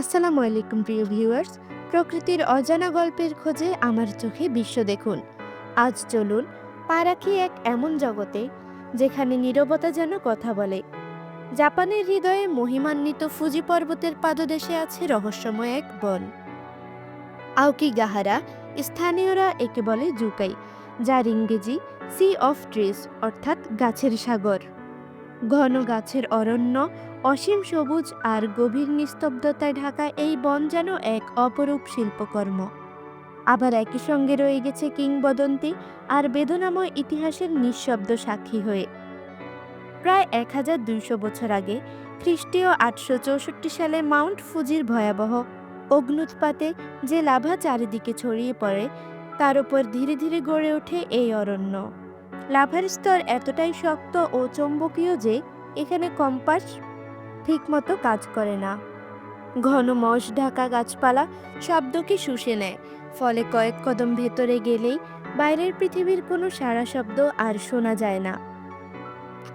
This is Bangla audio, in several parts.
আসসালামু আলাইকুম, প্রিয় ভিউয়ার্স। প্রকৃতির অজানা গল্পের খোঁজে আমার চোখে বিশ্ব দেখুন। আজ চলুন পা রাখি এক এমন জগতে যেখানে নীরবতা যেন কথা বলে। জাপানের হৃদয়ে মহিমান্বিত ফুজি পর্বতের পাদদেশে আছে রহস্যময় এক বন। আওকি গাহারা স্থানীয়রা একে বলে জুকাই যার ইংরেজি সি অফ ট্রিস অর্থাৎ গাছের সাগর। ঘন গাছের অরণ্য, অসীম সবুজ আর গভীর নিস্তব্ধতায় ঢাকা এই বন যেন এক অপরূপ শিল্পকর্ম। আবার একই সঙ্গে রয়ে গেছে কিংবদন্তি আর বেদনাময় ইতিহাসের নিঃশব্দ সাক্ষী হয়ে। প্রায় এক হাজার দুইশো বছর আগে খ্রিস্টীয় আটশো চৌষট্টি সালে মাউন্ট ফুজির ভয়াবহ অগ্নুৎপাতে যে লাভা চারিদিকে ছড়িয়ে পড়ে, তার উপর ধীরে ধীরে গড়ে ওঠে এই অরণ্য। লাভার স্তর এতটাই শক্ত ও চৌম্বকীয় যে এখানে কম্পাস ঠিকমতো কাজ করে না। ঘন মশ ঢাকা গাছপালা শব্দকে শুষে নেয়, ফলে কয়েক কদম ভেতরে গেলেই বাইরের পৃথিবীর কোনো সারা শব্দ আর শোনা যায় না।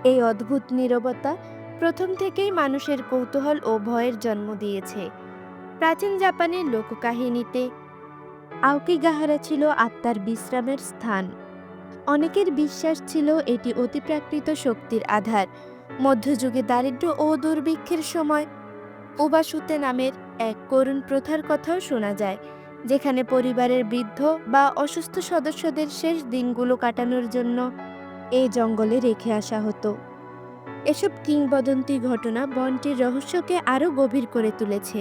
এই অদ্ভুত নীরবতা প্রথম থেকেই মানুষের কৌতূহল ও ভয়ের জন্ম দিয়েছে। প্রাচীন জাপানের লোককাহিনীতে আউকিগাহারা ছিল আত্মার বিশ্রামের স্থান। অনেকের বিশ্বাস ছিল এটি অতিপ্রাকৃত শক্তির আধার। মধ্যযুগে দারিদ্র্য ও দুর্ভিক্ষের সময় উবাসুতে নামের এক করুণ প্রথার কথাও শোনা যায়, যেখানে পরিবারের বৃদ্ধ বা অসুস্থ সদস্যদের শেষ দিনগুলো কাটানোর জন্য এই জঙ্গলে রেখে আসা হতো। এসব কিংবদন্তি ঘটনা বনটির রহস্যকে আরও গভীর করে তুলেছে।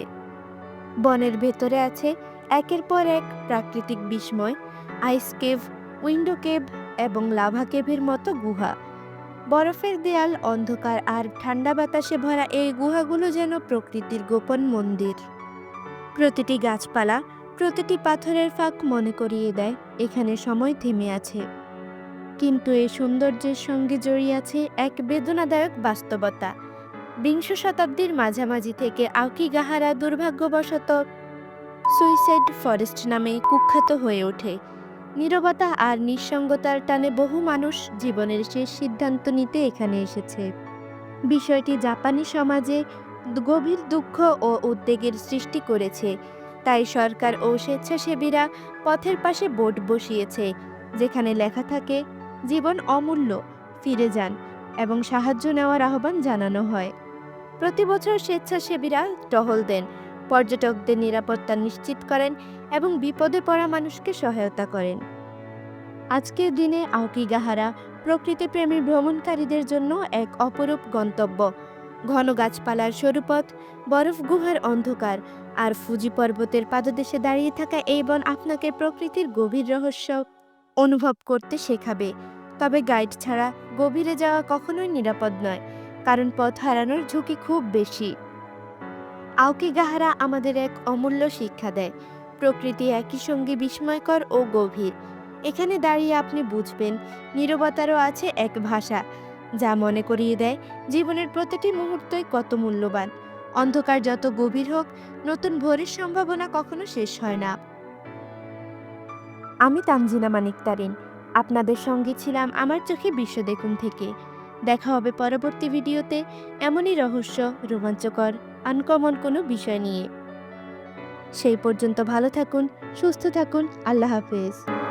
বনের ভেতরে আছে একের পর এক প্রাকৃতিক বিস্ময়, আইস কেভ, উইন্ডো কেভ এবং লাভা কেভের মতো গুহা। বরফের দেয়াল অন্ধকার আর ঠান্ডা বাতাসে ভরা এই গুহাগুলো যেন প্রকৃতির গোপন মন্দির। প্রতিটি গাছপালা, প্রতিটি পাথরের ফাঁক মনে করিয়ে দেয়, এখানে সময় থেমে আছে। কিন্তু এই সৌন্দর্যের সঙ্গে জড়িয়ে আছে এক বেদনাদায়ক বাস্তবতা। বিংশ শতাব্দীর মাঝামাঝি থেকে আউকিগাহারা দুর্ভাগ্যবশত সুইসাইড ফরেস্ট নামে কুখ্যাত হয়ে ওঠে। নীরবতা আর নিঃসঙ্গতার টানে বহু মানুষ জীবনের শেষ সিদ্ধান্ত নিতে এখানে এসেছে। বিষয়টি জাপানি সমাজে গভীর দুঃখ ও উদ্বেগের সৃষ্টি করেছে, তাই সরকার ও স্বেচ্ছাসেবীরা পথের পাশে বোর্ড বসিয়েছে, যেখানে লেখা থাকে, জীবন অমূল্য, ফিরে যান এবং সাহায্য নেওয়ার আহ্বান জানানো হয়। প্রতি বছর স্বেচ্ছাসেবীরা টহল দেন পর্যটকদের নিরাপত্তা নিশ্চিত করেন এবং বিপদে পড়া মানুষকে সহায়তা করেন। আজকের দিনে আউকিগাহারা প্রকৃতিপ্রেমী ভ্রমণকারীদের জন্য এক অপরূপ গন্তব্য। ঘন গাছপালার সরুপথ, বরফ গুহার অন্ধকার আর ফুজি পর্বতের পাদদেশে দাঁড়িয়ে থাকা এই বন আপনাকে প্রকৃতির গভীর রহস্য অনুভব করতে শেখাবে। তবে গাইড ছাড়া গভীরে যাওয়া কখনোই নিরাপদ নয়, কারণ পথ হারানোর ঝুঁকি খুব বেশি। আউকিগাহারা আমাদের এক অমূল্য শিক্ষা দেয়। প্রকৃতি একই সঙ্গে বিস্ময়কর ও গভীর। এখানে দাঁড়িয়ে আপনি বুঝবেন, নীরবতারও আছে এক ভাষা, যা মনে করিয়ে দেয় জীবনের প্রতিটি মুহূর্তই কত মূল্যবান। অন্ধকার যত গভীর হোক, নতুন ভোরের সম্ভাবনা কখনো শেষ হয় না। আমি তানজিনা মানিক তারিন। আপনাদের সঙ্গে ছিলাম আমার চোখে বিশ্ব দেখুন থেকে। দেখা হবে পরবর্তী ভিডিওতে। এমনই রহস্য, রোমাঞ্চকর আনকমন কোনো বিষয় নিয়ে। সেই পর্যন্ত ভালো থাকুন, সুস্থ থাকুন, আল্লাহ হাফেজ।